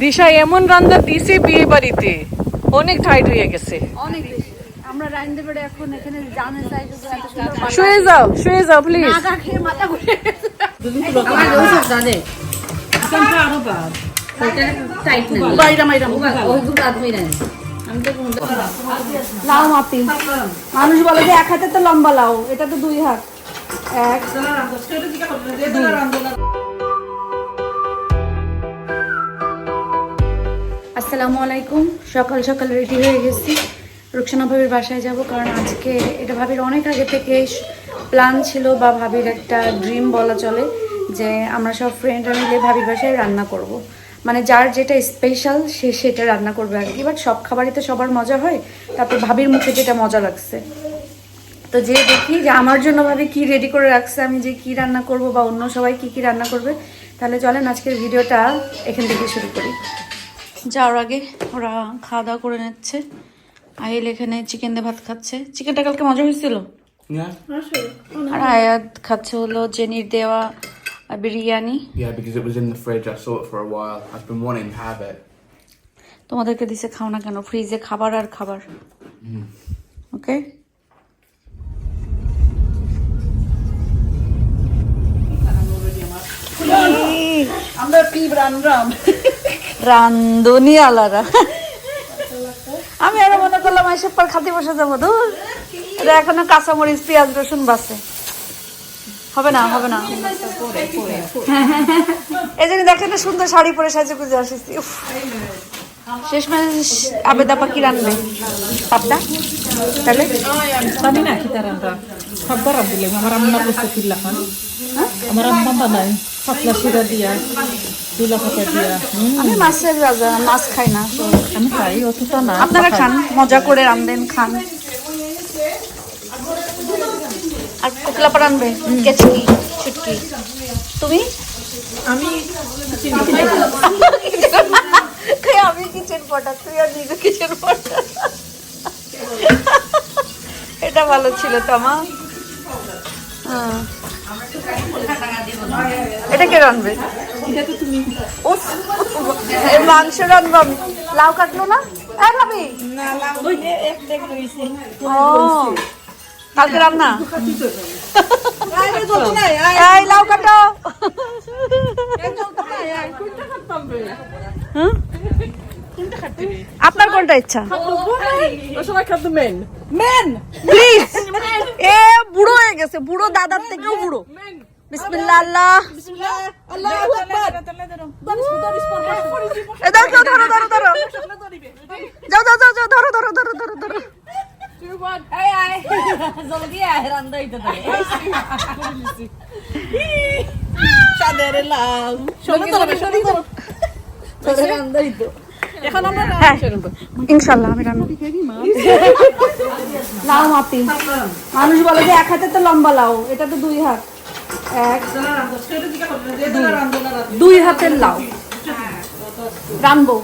দিশা এমন রান্না দিছে বিয়ে বাড়িতে। অনেক টাইট হয়ে গেছে। অনেক আমরা বেড়ে এখন এখানে জানে চাই। শুয়ে যাও শুয়ে যাও প্লিজ আগা খেয়ে মাথা ঘুরে গেছে। বাইরা মাইরা লাউ মাপি। মানুষ বলে যে এক হাতে তো লম্বা লাউ এটা তো দুই হাত। এক। আসসালামু আলাইকুম। সকাল সকাল রেডি হয়ে গেছি। রুকসানা ভাবির বাসায় যাব কারণ আজকে এটা ভাবির অনেক আগে থেকে প্ল্যান ছিল বা ভাবির একটা ড্রিম বলা চলে যে আমরা সব ফ্রেন্ডরা মিলে ভাবির বাসায় রান্না করব। মানে যার যেটা স্পেশাল সে সেটা রান্না করবে আর কি। বাট সব খাবারই তো সবার মজা হয়। তারপর ভাবির মুখে যেটা মজা লাগছে। তো যে দেখি যে আমার জন্য ভাবে কি রেডি করে রাখছে, আমি যে কি রান্না করব বা অন্য সবাই কি কি রান্না করবে, তাহলে চলেন আজকের ভিডিওটা এখান থেকে শুরু করি। যাওয়ার আগে ওরা খাওয়া দাওয়া করে নিচ্ছে। আহিল এখানে চিকেন দিয়ে ভাত খাচ্ছে। চিকেনটা কালকে মজা হয়েছিল? আর আয়াত খাচ্ছে হলো জেনির দেওয়া biryani. Yeah, because it was in the fridge. I saw it for a while. I've been wanting to have it. তোমাদেরকে দিছে খাও না কেন? ফ্রিজে খাবার আর খাবার। ওকে আমরা কি রান্নাম রান্ধনি আলারা আমি আরও মনে করলাম এসব পর খাতে বসে যাব দূর এখনও কাঁচামরিচ, পেঁয়াজ, রসুন বাসে হবে না হবে না। এই জন্য দেখেন সুন্দর শাড়ি পরে সাজে গুজে আসিছি। শেষ মানে আবেদা পাখি রান্না পাবদা? তাহলে? জানি না কিতা রান্না সববার রান্ধিলে আমার আম্মা বসে কিল্লা খান। আমার আম্মা বানায়। পাতলা শিরা দিয়া। তুলা পাতা দিয়া। আমি মাছের রাজা মাছ খাই না। আমি খাই অতটা না। আপনারা খান মজা করে রান্ধেন খান। আর কুকলা পর আনবে কেচকি ছুটকি তুমি? আমি আমি কিচেন পটা তুই আর দিগো কিচেন পটা এটা ভালো ছিল তামা হ্যাঁ। এটা কে রানবে ও মাংস রানবো আমি লাউ কাটলো না? ভাবি। ও কালকে রান্না? এই লাউ কাটো। আপনার কোনটা ইচ্ছা? সবাই মেন। প্লিজ। এ বুড়ো হয়ে গেছে। বুড়ো দাদার থেকেও বুড়ো। বিসমিল্লাহ। আল্লাহ এ দাও কেউ ধরো ধরো ধরো। যাও যাও যাও যাও ধরো ধরো ধরো ধরো ধরো। এখন আমরা ইনশাল্লাহ আমি রান্না লাউ মাপি। মানুষ বলে যে এক হাতে তো লম্বা লাউ এটা তো দুই হাত। এক দুই হাতের লাউ। রানবো।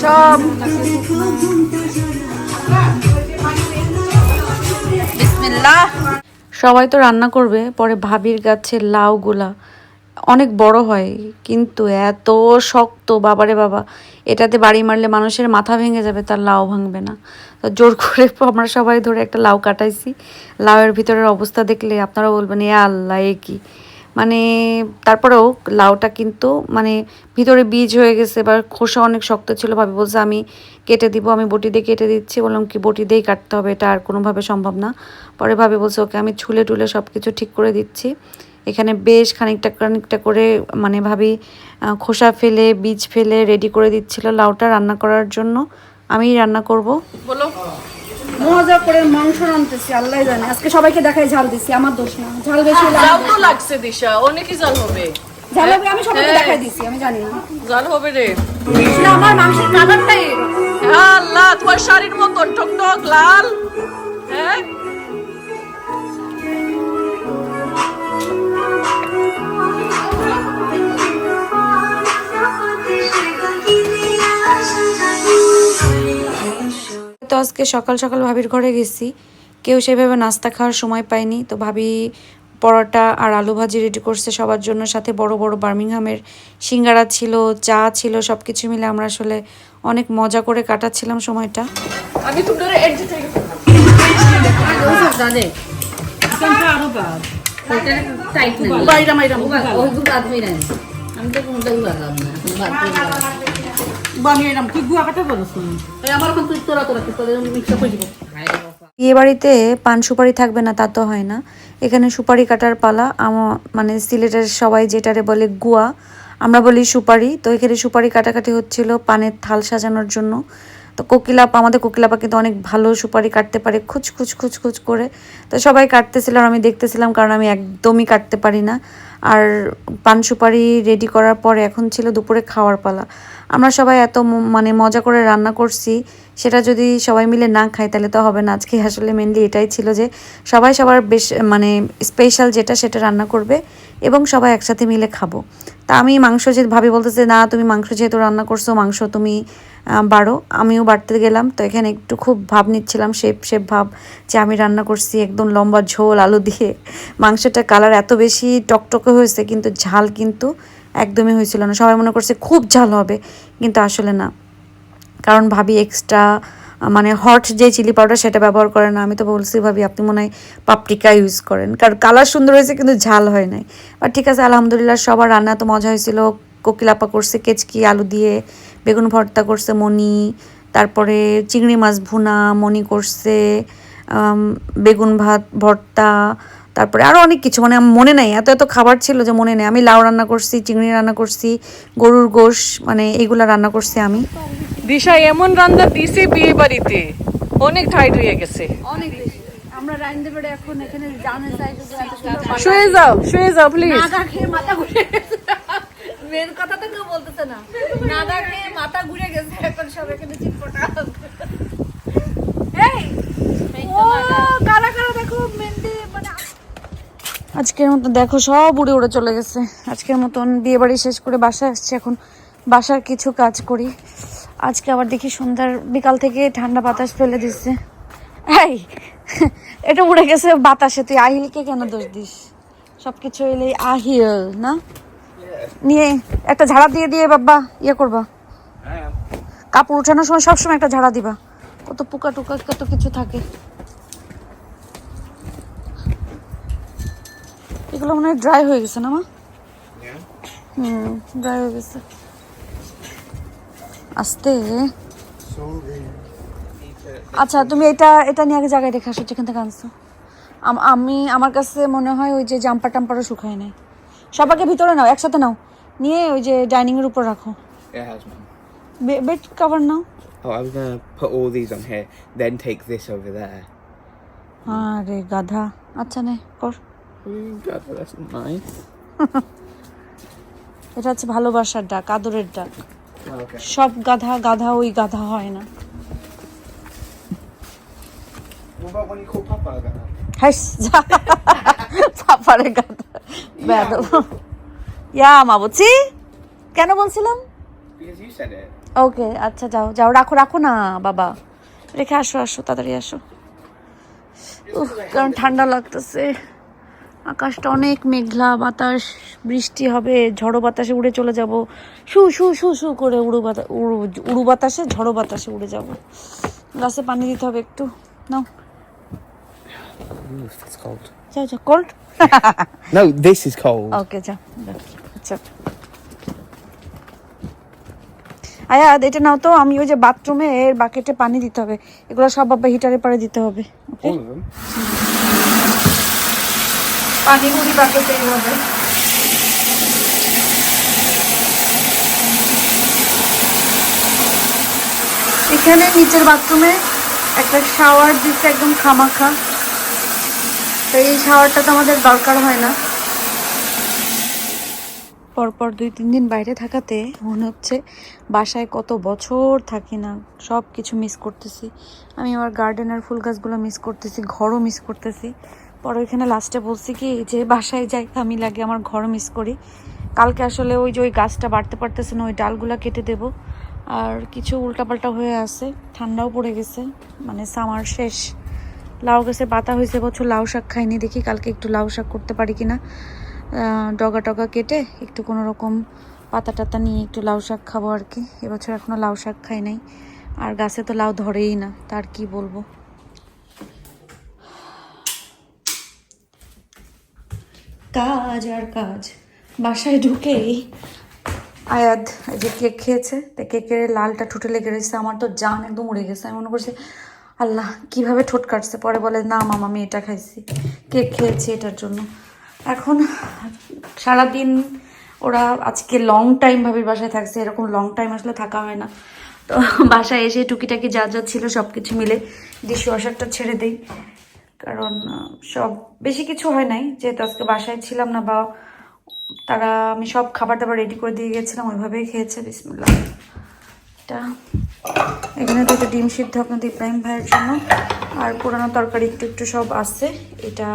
সব। বিসমিল্লাহ। সবাই তো রান্না করবে, পরে ভাবির গাছের লাউগুলা। অনেক বড় হয়, কিন্তু এত শক্ত, বাবারে বাবা। এটাতে বাড়ি মারলে মানুষের মাথা ভেঙে যাবে, তার লাউ ভাঙবে না। তো জোর করে আমরা সবাই ধরে একটা লাউ কাটাইছি। লাউয়ের ভিতরের অবস্থা দেখলে আপনারা বলবেন, এ আল্লাহ, এ কি? মানে তারপরেও লাউটা কিন্তু মানে ভিতরে বীজ হয়ে গেছে, এবার খোসা অনেক শক্ত ছিল, ভাবি বলছে আমি কেটে দিব, আমি বটি দিয়ে কেটে দিচ্ছি, বললাম কি বটি দিয়েই কাটতে হবে, এটা আর কোনোভাবে সম্ভব না। পরে ভাবি বলছে, ওকে, আমি ছুলে টুলে সব কিছু ঠিক করে দিচ্ছি। এখানে বেশ খানিকটা খানিকটা করে মানে ভাবি খোসা ফেলে, বীজ ফেলে রেডি করে দিচ্ছিল লাউটা রান্না করার জন্য। আমি রান্না করব। বলো। মজা করে মাংস রান্তেছি আল্লাহ জানে। আজকে সবাইকে দেখাই ঝাল দিছি আমার দোষ না। ঝাল বেশি ঝাল তো লাগছে দিশা অনেকই ঝাল হবে? ঝাল হবে আমি সবাইকে হ্যাঁ। দেখাই দিছি আমি জানি ঝাল হবে রে। না, আমার মাংসের কালারটাই। আল্লাহ তোমার শাড়ির মতন টক টক লাল। হ্যাঁ? আজকে সকাল সকাল ভাবির ঘরে গেছি কেউ সেভাবে নাস্তা খাওয়ার সময় পায়নি তো ভাবি পরোটা আর আলু ভাজি রেডি করছে সবার জন্য সাথে বড় বড় বার্মিংহামের সিঙ্গারা ছিল চা ছিল সব কিছু মিলে আমরা আসলে অনেক মজা করে কাটাচ্ছিলাম সময়টা বাইরা মাইরাম বিয়ে বাড়িতে পান সুপারি থাকবে না তা তো হয় না। এখানে সুপারি কাটার পালা আমার মানে সিলেটের সবাই যেটারে বলে গুয়া আমরা বলি সুপারি। তো এখানে সুপারি কাটাকাটি হচ্ছিল পানের থাল সাজানোর জন্য। তো কোকিলাপা আমাদের কোকিলাপা কিন্তু অনেক ভালো সুপারি কাটতে পারে খুচ খুচ খুচ খুচ করে। তো সবাই কাটতেছিল আর আমি দেখতেছিলাম কারণ আমি একদমই কাটতে পারি না। আর পান সুপারি রেডি করার পরে এখন ছিল দুপুরে খাওয়ার পালা। আমরা সবাই এত মানে মজা করে রান্না করছি, সেটা যদি সবাই মিলে না খাই তাহলে তো হবে না। আজকে আসলে মেনলি এটাই ছিল যে, সবাই সবার বেশ মানে স্পেশাল যেটা সেটা রান্না করবে এবং সবাই একসাথে মিলে খাব। তা আমি মাংস যে, ভাবি বলতেছে, না, তুমি মাংস যেহেতু রান্না করছ, মাংস তুমি বাড়ো। আমিও বাড়তে গেলাম। তো এখানে একটু খুব ভাব নিচ্ছিলাম শেপ শেপ ভাব যে, আমি রান্না করছি একদম লম্বা ঝোল, আলু দিয়ে। মাংসটা কালার এত বেশি টকটকে হয়েছে, কিন্তু ঝাল কিন্তু একদমই হয়েছিল না। সবাই মনে করছে খুব ঝাল হবে, কিন্তু আসলে না। কারণ ভাবি এক্সট্রা মানে হট যে চিলি পাউডার সেটা ব্যবহার করে না। আমি তো বলছি, ভাবি, আপনি মনে হয় পাপরিকা ইউজ করেন। কারণ কালার সুন্দর হয়েছে, কিন্তু ঝাল হয় নাই। বাট ঠিক আছে, আলহামদুলিল্লাহ সবার রান্না তো মজা হয়েছিল। কোকিলাপা করছে, কেচকি, আলু দিয়ে, বেগুন ভর্তা করছে মনি তারপরে চিংড়ি মাছ ভুনা মনি করছে বেগুন ভাত, ভর্তা তারপরে আরও অনেক কিছু মানে মনে নেই। এত এত খাবার ছিল যে মনে নেই। আমি লাউ রান্না করছি চিংড়ি রান্না করছি গরুর গোশ মানে এইগুলা রান্না করছি আমি। দিশা এমন রান্না দিছে বিয়ে বাড়িতে। অনেক টাইট হয়ে গেছে। অনেক আমরা রাইন্দে বেড়ে এখন এখানে জানে চাই যে এত সুন্দর শুয়ে যাও শুয়ে যাও প্লিজ নাগা খেয়ে মাথা ঘুরে মেন কথা তো কেউ বলতেছে না। নাগা খেয়ে মাথা ঘুরে গেছে এখন সব এখানে চিটপটা এই! ও কারা কারা দেখো? মেহেন্দি আজকের মতো দেখো সব উড়ে উড়ে চলে গেছে। আজকের মতন বিয়ে বাড়ি শেষ করে বাসায় আসছে এখন। বাসার কিছু কাজ করি। আজকে আবার দেখি সন্ধ্যার বিকাল থেকে ঠান্ডা বাতাস ফেলে দিচ্ছে এই এটা উড়ে গেছে বাতাসে। তুই আহিলকে কেন দোষ দিস? সব কিছু এলে আহিল না? নিয়ে একটা ঝাড়া দিয়ে দিয়ে বাবা ইয়ে করবা। কাপড় উঠানোর সময় সবসময় একটা ঝাড়া দিবা। কত পোকা টুকা কত কিছু থাকে। এগুলো মনে হয় ড্রাই হয়ে গেছে না মা? হুম ড্রাই হয়ে গেছে। আস্তে। আচ্ছা তুমি এটা এটা নিয়ে আগে জায়গায় রেখে আসো যেখান থেকে আনছো। আমি আমার কাছে মনে হয় ওই যে জাম্পার টাম্পারও শুকায় নাই। সবাইকে ভিতরে নাও একসাথে নাও। নিয়ে ওই যে ডাইনিং এর উপর রাখো। বেড কভার নাও। Oh, I was gonna put all these on here, then take this over there. আরে গাধা। আচ্ছা নে কর। God, that's nice. এটা হচ্ছে ভালোবাসার ডাক আদরের ডাক। Oh, সব গাধা গাধা ওই গাধা হয় না। পাপারে গাধা। বেদব ইয়া মা বুঝছি কেন বলছিলাম. ওকে আচ্ছা যাও যাও রাখো রাখো না বাবা। রেখে আসো আসো তাড়াতাড়ি আসো। কারণ ঠান্ডা লাগতেছে। আকাশটা অনেক মেঘলা বাতাস বৃষ্টি হবে ঝড়ো বাতাসে উড়ে চলে যাব। শু শু শু শু করে উড়ু বাতাস উড়ু উড়ু বাতাসে ঝড়ো বাতাসে উড়ে যাব। গাছে পানি দিতে হবে একটু। নাও। যাও যাও cold No, this is cold. Okay যা যাও। আচ্ছা। আয়া এটা নাও তো আমি ওই যে বাথরুমে এর বাকেটে পানি দিতে হবে। এগুলো সব বাবা হিটারে পারে দিতে হবে ওকে All of them. পানি গুড়ি বাকেটে হবে। এখানে নিচের বাথরুমে একটা শাওয়ার দিচ্ছে একদম খামাখা। তো এই শাওয়ারটা তো আমাদের দরকার হয় না। পরপর দুই, তিন দিন বাইরে থাকাতে মনে হচ্ছে বাসায় কত বছর থাকি না সব কিছু মিস করতেছি। আমি আমার গার্ডেনের ফুল গাছগুলো মিস করতেছি, ঘরও মিস করতেছি। পরে ওইখানে লাস্টে বলছি কি, যে বাসায় যাই, আমি লাগে আমার ঘর মিস করি। কালকে আসলে ওই যে ওই গাছটা বাড়তে পারতেছে না, ওই ডালগুলো কেটে দেব। আর কিছু উল্টাপাল্টা হয়ে আছে, ঠান্ডাও পড়ে গেছে মানে সামার শেষ। লাউ গাছে পাতা হয়েছে, বছর লাউ শাক খাইনি, দেখি কালকে একটু লাউ শাক করতে পারি কিনা। ডগা টগা কেটে একটু কোনো রকম পাতা টাতা নিয়ে একটু লাউ শাক খাব আর কি। এবছর এখনও লাউ শাক খাই নাই। আর গাছে তো লাউ ধরেই না, তার কি বলব? কাজ আর কাজ। বাসায় ঢুকেই এই যে কেক খেয়েছে, তো কেকের লালটা ঠোঁটে লেগে রয়েছে, আমার তো জান একদম উড়ে গেছে। আমি মনে করছি, আল্লাহ, কীভাবে ঠোঁট কাটছে? পরে বলে, না মামা, আমি এটা খাইছি। কেক খেয়েছি এটার জন্য। এখন সারাদিন ওরা আজকে লং টাইম ভাবে বাসায় থাকছে, এরকম লং টাইম আসলে থাকা হয় না। তো বাসায় এসে টুকিটাকি যা যা ছিল সব কিছু মিলে ডিশ ওয়াশারটা ছেড়ে দিই। কারণ সব, বেশি কিছু হয় নাই। যেহেতু আজকে বাসায় ছিলাম না, বা তারা আমি সব খাবার দাবার রেডি করে দিয়ে গেছিলাম, ওইভাবেই খেয়েছে, বিসমুল্লাহ। এটা, এখানে তো একটা ডিম সিদ্ধ আপনাদের ইব্রাহিম ভাইয়ের জন্য, আর পুরানো তরকারি একটু একটু সব আছে। এটা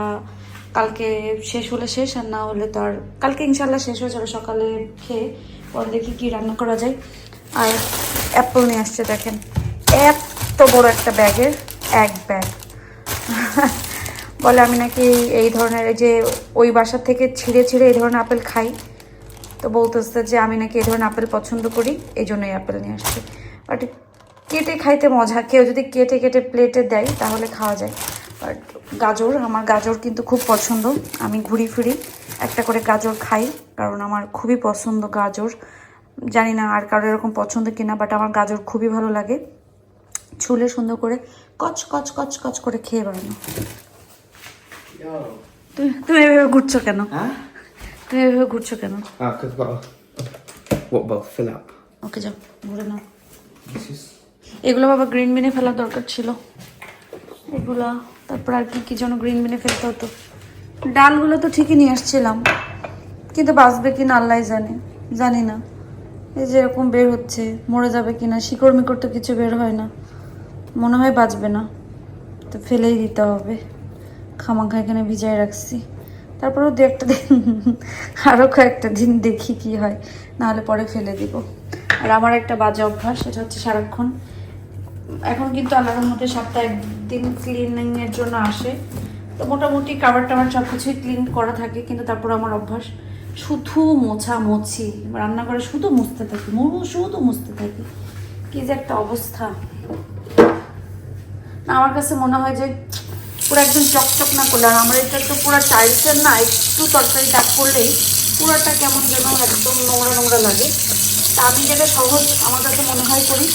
কালকে শেষ হলে শেষ, আর না হলে তো আর, কালকে ইনশাল্লাহ শেষ হয়ে যাবে সকালে খেয়ে, পরে দেখি কী রান্না করা যায়। আর অ্যাপল নিয়ে আসছে, দেখেন। এত বড় একটা ব্যাগের এক ব্যাগ। বলে আমি নাকি এই ধরনের যে ওই বাসা থেকে ছিঁড়ে ছিঁড়ে এই ধরনের আপেল খাই। তো বলতেছে যে আমি নাকি এই ধরনের আপেল পছন্দ করি, এই জন্যই আপেল নিয়ে আসছি। বাট কেটে খাইতে মজা, কেউ যদি কেটে কেটে প্লেটে দেয় তাহলে খাওয়া যায়। বাট গাজর, আমার গাজর কিন্তু খুব পছন্দ। আমি ঘুরি ফিরি একটা করে গাজর খাই, কারণ আমার খুবই পছন্দ গাজর। জানি না আর কারও এরকম পছন্দ কিনা বাট আমার গাজর খুবই ভালো লাগে। ছুলে সুন্দর করে কচ কচ কচ কচ করে খেয়ে বেড়ানো। তুমি তুমি এভাবে ঘুরছো কেন? তুমি এভাবে ঘুরছো কেন? ওকে যাও ঘুরে নাও। এগুলো বাবা গ্রিন বিনে ফেলার দরকার ছিল। এগুলা তারপর আর কি কি যেন গ্রিন বিনে ফেলতে হতো। ডালগুলো তো ঠিকই নিয়ে আসছিলাম কিন্তু বাঁচবে কি না আল্লাহ জানে জানি না। এই যে এরকম বের হচ্ছে মরে যাবে কি না শিকড় মিকড় তো কিছু বের হয় না। মনে হয় বাঁচবে না। তো ফেলেই দিতে হবে। খামাখা এখানে ভিজায় রাখছি। তারপরেও দু একটা দিন আরও কয়েকটা দিন দেখি কি হয়। নাহলে পরে ফেলে দিব। আর আমার একটা বাজে অভ্যাস, সেটা হচ্ছে সারাক্ষণ। এখন কিন্তু আল্লাহর মধ্যে সপ্তাহে একদিন ক্লিনিং এর জন্য আসে। তো মোটামুটি কাবার টাবার সব কিছুই ক্লিন করা থাকে, কিন্তু তারপর আমার অভ্যাস শুধু মোছা মুছি রান্নাঘরে শুধু মুছতে থাকি শুধু মুছতে থাকি। কি যে একটা অবস্থা। না, আমার কাছে মনে হয় যে পুরো একদম চকচক না করলে, আর আমার এটা তো পুরো টাইলসের না, একটু তরকারি দাগ করলেই পুরোটা কেমন যেন একদম নোংরা নোংরা লাগে। তা আমি যেটা সহজ আমার কাছে মনে হয় করি,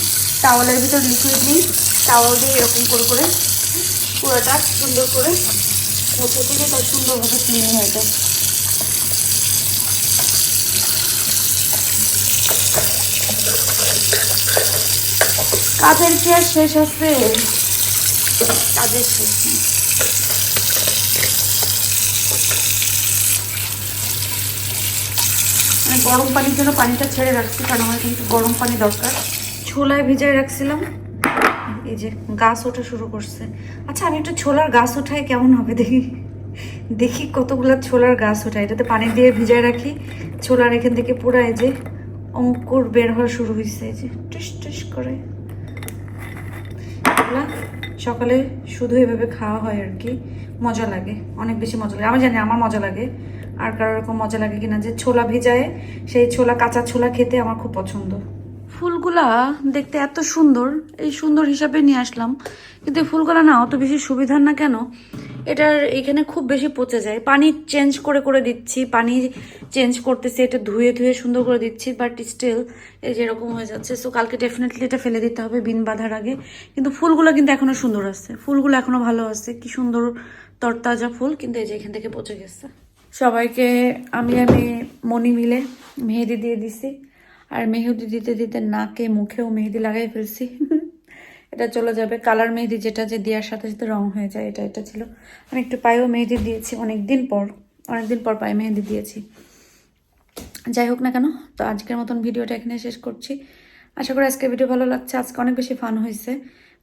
টাওয়ালের ভিতর লিকুইড নিই, টাওয়াল দিয়ে এরকম করে করে পুরোটা সুন্দর করে মুছে দিলে তার সুন্দরভাবে ক্লিন হয়ে যায়। কাজের কি আর শেষ আছে? কাজের শেষ। মানে গরম পানির জন্য পানিটা ছেড়ে রাখছি, কারণ আমার কিন্তু গরম পানি দরকার। ছোলায় ভিজায় রাখছিলাম। এই যে গাছ ওঠা শুরু করছে। আচ্ছা আমি একটু ছোলার গাছ ওঠাই কেমন হবে দেখি। দেখি কতগুলো ছোলার গাছ ওঠায় এটাতে পানি দিয়ে ভিজায় রাখি। ছোলার এখান থেকে পুরো এই যে অঙ্কুর বের হওয়া শুরু হয়েছে এই যে টুস টুস করে। এগুলা সকালে শুধু এভাবে খাওয়া হয় আর কি। মজা লাগে, অনেক বেশি মজা লাগে। আমি জানি আমার মজা লাগে। আর কারও এরকম মজা লাগে কিনা যে ছোলা ভিজায়, সেই ছোলা, কাঁচা ছোলা খেতে আমার খুব পছন্দ। ফুলগুলা দেখতে এত সুন্দর, এই সুন্দর হিসাবে নিয়ে আসলাম। কিন্তু ফুলগুলা না অত বেশি সুবিধার না কেন? এটার এখানে খুব বেশি পচে যায়। পানি চেঞ্জ করে করে দিচ্ছি, পানি চেঞ্জ করতেছি, এটা ধুয়ে ধুয়ে সুন্দর করে দিচ্ছি বাট স্টিল এই যে এরকম হয়ে যাচ্ছে। সো কালকে ডেফিনেটলি এটা ফেলে দিতে হবে বিন বাঁধার আগে। কিন্তু ফুলগুলো কিন্তু এখনও সুন্দর আছে ফুলগুলো এখনও ভালো আছে কি সুন্দর তরতাজা ফুল, কিন্তু এই যে এখান থেকে পচে গেছে। সবাইকে আমি আমি, মনি মিলে মেহেদি দিয়ে দিছি। আর মেহেদি দিতে দিতে নাকে, মুখেও মেহেদি লাগাই ফেলছি। এটা চলে যাবে। কালার মেহেদি যেটা যে দেওয়ার সাথে সাথে রং হয়ে যায়, এটা এটা ছিল। আমি একটু পায়েও মেহেদি দিয়েছি অনেক দিন পর অনেক দিন পর পায়ে মেহেদি দিয়েছি। যাই হোক না কেন, তো আজকের মতন ভিডিওটা এখানে শেষ করছি। আশা করি আজকে ভিডিও ভালো লাগছে। আজকে অনেক বেশি ফান হয়েছে,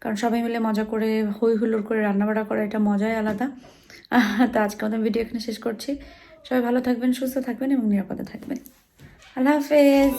কারণ সবাই মিলে মজা করে, হই হুল্লোড় করে রান্নাবাড়া করা, এটা মজাই আলাদা। তো আজকে মতন ভিডিও এখানে শেষ করছি। সবাই ভালো থাকবেন, সুস্থ থাকবেন এবং নিরাপদে থাকবেন। আল্লাহ হাফেজ।